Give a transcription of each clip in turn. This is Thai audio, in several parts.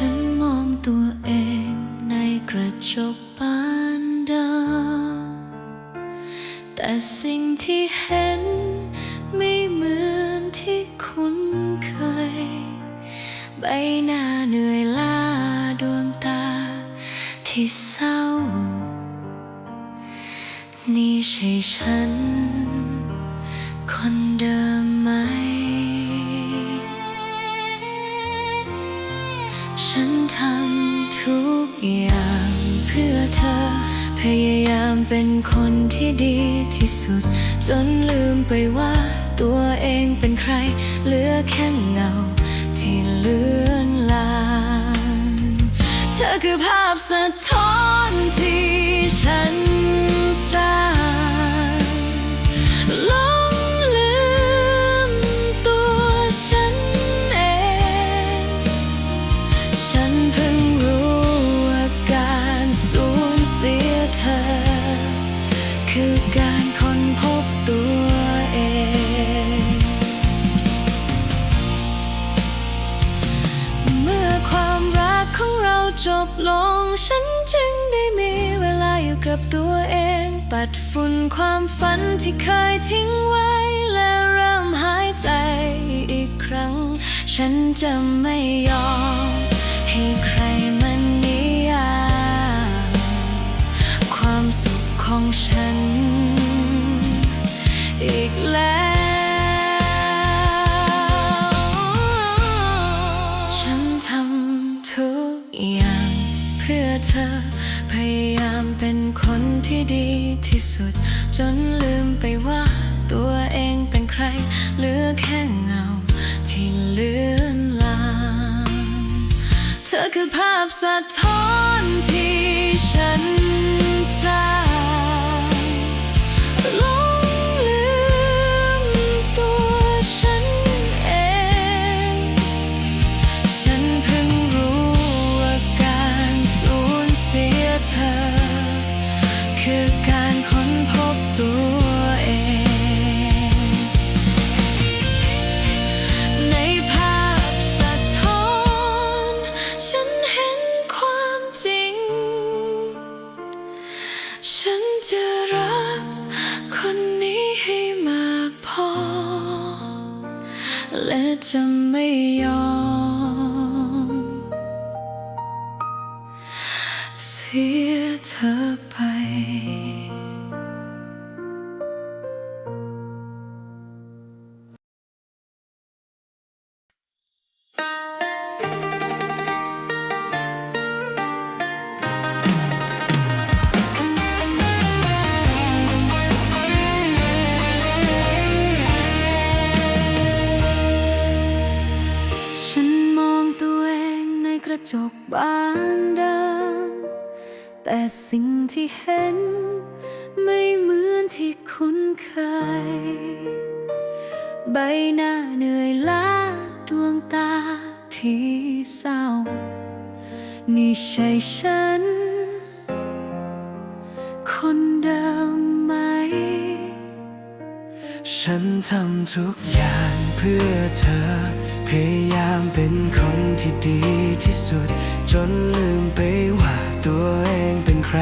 ฉันมองตัวเองในกระจกบานเดิมแต่สิ่งที่เห็นไม่เหมือนที่คุ้นเคย ใบหน้าเหนื่อยล้าดวงตาที่เศร้า นี่ใช่ฉัน คนเดิมไหม พยายามเป็นคนที่ดีที่สุด จนลืมไปว่าตัวเองเป็นใคร เหลือแค่เงา ที่เลือนลางเธอคือภาพสะท้อนที่ฉัน กับตัวเองปัดฝุ่นความฝันที่เคยทิ้งไว้ และเริ่มหายใจอีกครั้ง ฉันจะไม่ยอม ให้ใครมันนิยามความสุขของฉัน อีกแล้ว เป็นคนที่ดีที่สุด จนลืมไปว่า ตัวเองเป็นใครเหลือแค่เงา ที่เลือนลางเธอคือภาพสะท้อนที่ฉัน ฉันจะรักคนนี้ให้มากพอ และจะไม่ยอม จกบานเดิม แต่สิ่งที่เห็น ไม่เหมือนที่คุ้นเคย ใบหน้าเหนื่อยล้าดวงตาที่เศร้า นี่ใช่ฉัน คนเดิมไหม ฉันทำทุกอย่าง เพื่อเธอ พยายามเป็นคนที่ดีที่สุด จนลืมไปว่าตัวเองเป็นใคร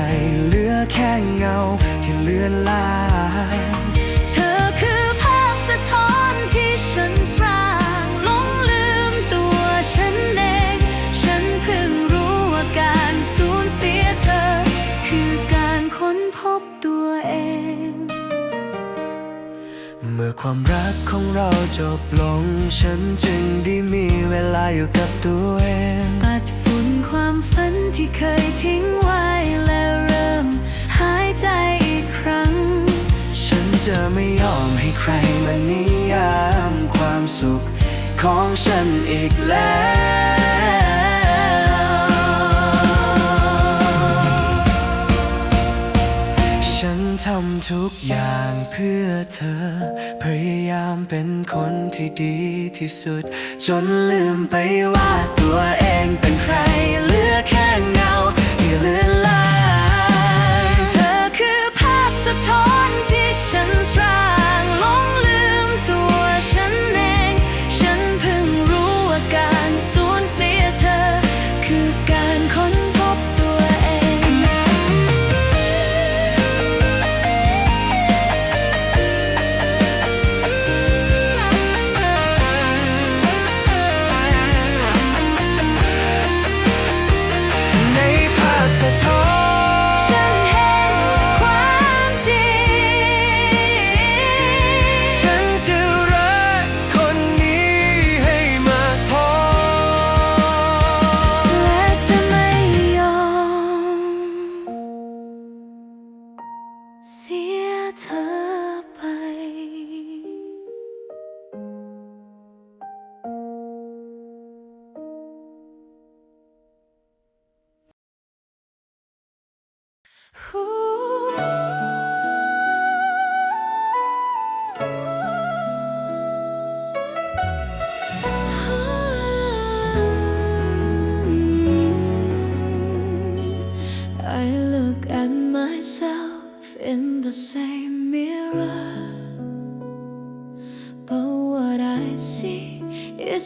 เหลือแค่เงาที่เลือนลาง ของเราจบลง ฉันจึงได้มีเวลาอยู่กับตัวเอง ปัดฝุ่นความฝันที่เคยทิ้งไว้และเริ่ม หายใจอีกครั้ง ฉันจะไม่ยอมให้ใครมานิยามความสุขของฉันอีกแล้วฉันทำทุกอย่างเพื่อเธอ ที่ดีที่สุด จนลืมไปว่าตัวเองเป็นใคร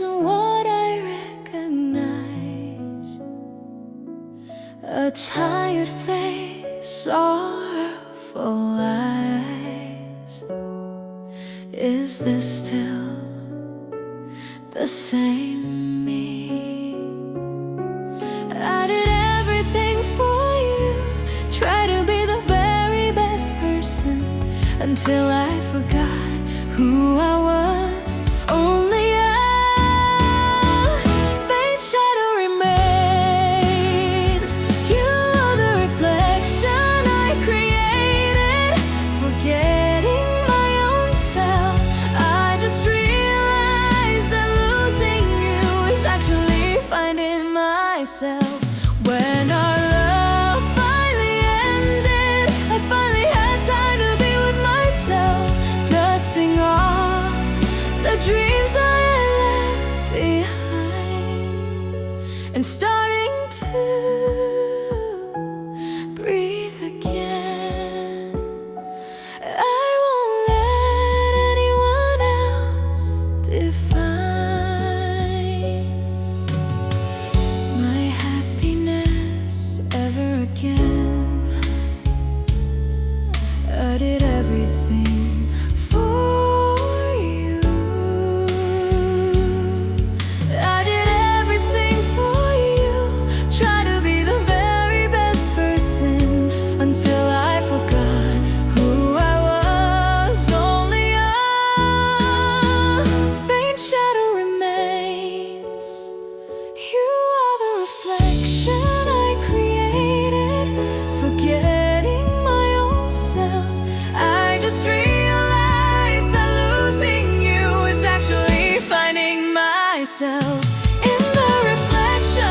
isn't what I recognize. A tired face, sorrowful eyes. Is this still the same me? I did everything for you, try to be the very best person until I. myself in the reflection.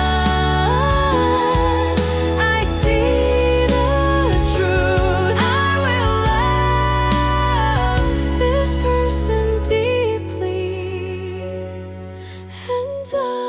I see the truth. I will love this person deeply, and I.